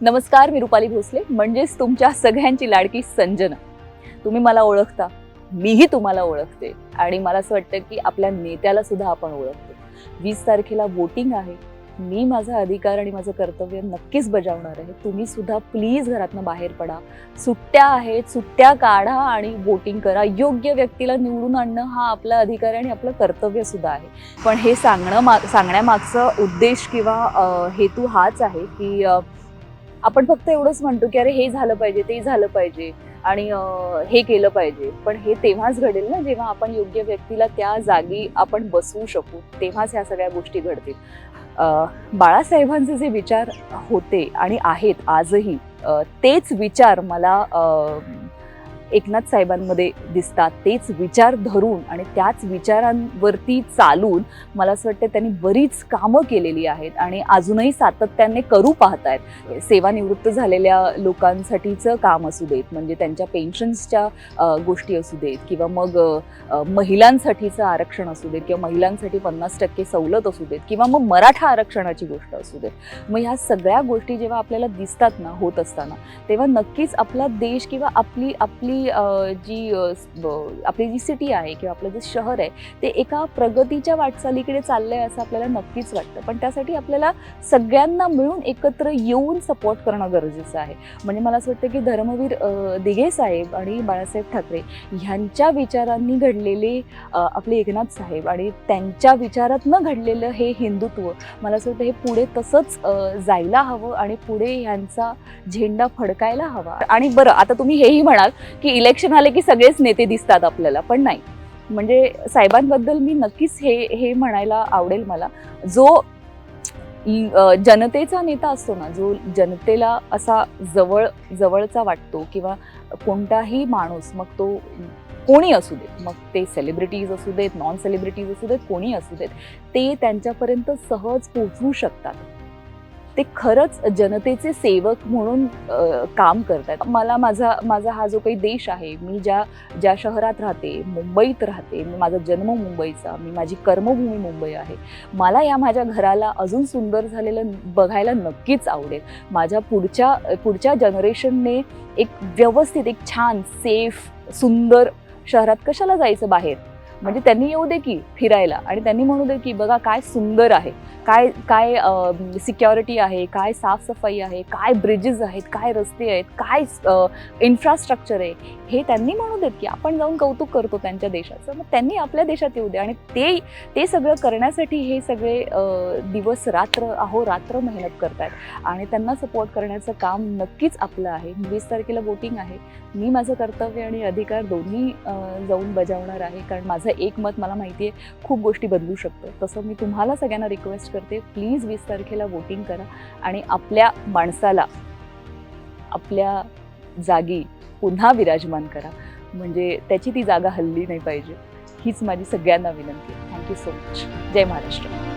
नमस्कार मी रुपाली भोसले. म्हणजेच तुमच्या सगळ्यांची लाडकी संजना. तुम्ही मला ओळखता मीही तुम्हाला ओळखते. आणि मला असं वाटतं की आपल्या नेत्याला सुद्धा आपण ओळखतो. वीस तारखेला वोटिंग आहे. मी माझा अधिकार आणि माझं कर्तव्य नक्कीच बजावणार आहे. तुम्ही सुद्धा प्लीज घरातनं बाहेर पडा. सुट्ट्या आहेत सुट्ट्या काढा आणि वोटिंग करा. योग्य व्यक्तीला निवडून आणणं हा आपला अधिकार आणि आपलं कर्तव्य सुद्धा आहे. पण हे सांगणं मा सांगण्यामागचा उद्देश किंवा हेतू हाच आहे की आपण फक्त एवढंच म्हणतो की अरे हे झालं पाहिजे ते झालं पाहिजे आणि हे केलं पाहिजे. पण हे तेव्हाच घडेल ना जेव्हा आपण योग्य व्यक्तीला त्या जागी आपण बसवू शकू तेव्हाच ह्या सगळ्या गोष्टी घडतील. बाळासाहेबांचे जे विचार होते आणि आहेत आजही तेच विचार मला एकनाथ साहेबांमध्ये दिसतात. तेच विचार धरून आणि त्याच विचारांवरती चालून मला असं वाटतं त्यांनी बरीच कामं केलेली आहेत आणि अजूनही सातत्याने करू पाहत आहेत सेवानिवृत्त झालेल्या लोकांसाठीचं काम असू देत म्हणजे त्यांच्या पेन्शन्सच्या गोष्टी असू देत किंवा मग महिलांसाठीचं आरक्षण असू देत किंवा महिलांसाठी पन्नास टक्के सवलत असू देत किंवा मग मराठा आरक्षणाची गोष्ट असू देत. मग ह्या सगळ्या गोष्टी जेव्हा आपल्याला दिसतात ना होत असताना तेव्हा नक्कीच आपला देश किंवा आपली आपली आपली जी आपली जी सिटी आहे किंवा आपलं जे शहर आहे ते एका प्रगतीच्या वाटचालीकडे चाललंय असं आपल्याला नक्कीच वाटतं. पण त्यासाठी आपल्याला सगळ्यांना मिळून एकत्र येऊन सपोर्ट करणं गरजेचं आहे. म्हणजे मला असं वाटतं की धर्मवीर दिघे साहेब आणि बाळासाहेब ठाकरे ह्यांच्या विचारांनी घडलेले आपले एकनाथ साहेब आणि त्यांच्या विचारातनं घडलेलं हे हिंदुत्व मला असं वाटतं हे पुढे तसंच जायला हवं आणि पुढे ह्यांचा झेंडा फडकायला हवा. आणि बरं आता तुम्ही हेही म्हणाल की इलेक्शन आले की सगळेच नेते दिसतात आपल्याला पण नाही. म्हणजे साहेबांबद्दल मी नक्कीच हे हे म्हणायला आवडेल मला. जो जनतेचा नेता असतो ना जो जनतेला असा जवळ जवळचा वाटतो किंवा कोणताही माणूस मग तो कोणी असू देत मग ते सेलिब्रिटीज असू देत नॉन सेलिब्रिटीज असू देत कोणी असू देत ते त्यांच्यापर्यंत सहज पोहोचवू शकतात. ते खरंच जनतेचे सेवक म्हणून काम करतात मला माझा माझा हा जो काही देश आहे मी ज्या ज्या शहरात राहते मुंबईत राहते मी माझा जन्म मुंबईचा मी माझी कर्मभूमी मुंबई आहे मला या माझ्या घराला अजून सुंदर झालेलं बघायला नक्कीच आवडेल. माझ्या पुढच्या पुढच्या जनरेशनने एक व्यवस्थित एक छान सेफ सुंदर शहरात कशाला जायचं बाहेर? म्हणजे त्यांनी येऊ दे की फिरायला. आणि त्यांनी म्हणू दे की बघा काय सुंदर आहे. काय काय सिक्युरिटी आहे काय साफसफाई आहे काय ब्रिजेस आहेत काय रस्ते आहेत काय इन्फ्रास्ट्रक्चर आहे. हे त्यांनी म्हणू देत की आपण जाऊन कौतुक करतो त्यांच्या देशाचं. मग त्यांनी आपल्या देशात येऊ दे. आणि ते ते सगळं करण्यासाठी हे सगळे दिवस रात्र अहो रात्र मेहनत करतात आणि त्यांना सपोर्ट करण्याचं काम नक्कीच आपलं आहे. वीस तारखेला वोटिंग आहे. मी माझं कर्तव्य आणि अधिकार दोन्ही जाऊन बजावणार आहे. कारण माझं एक मत मला माहिती आहे खूप गोष्टी बदलू शकतं. तसं मी तुम्हाला सगळ्यांना रिक्वेस्ट करते प्लीज वीस तारखेला वोटिंग करा आणि आपल्या माणसाला आपल्या जागी पुन्हा विराजमान करा. म्हणजे त्याची ती जागा हल्ली नाही पाहिजे. हीच माझी सगळ्यांना विनंती थँक्यू सो मच जय महाराष्ट्र.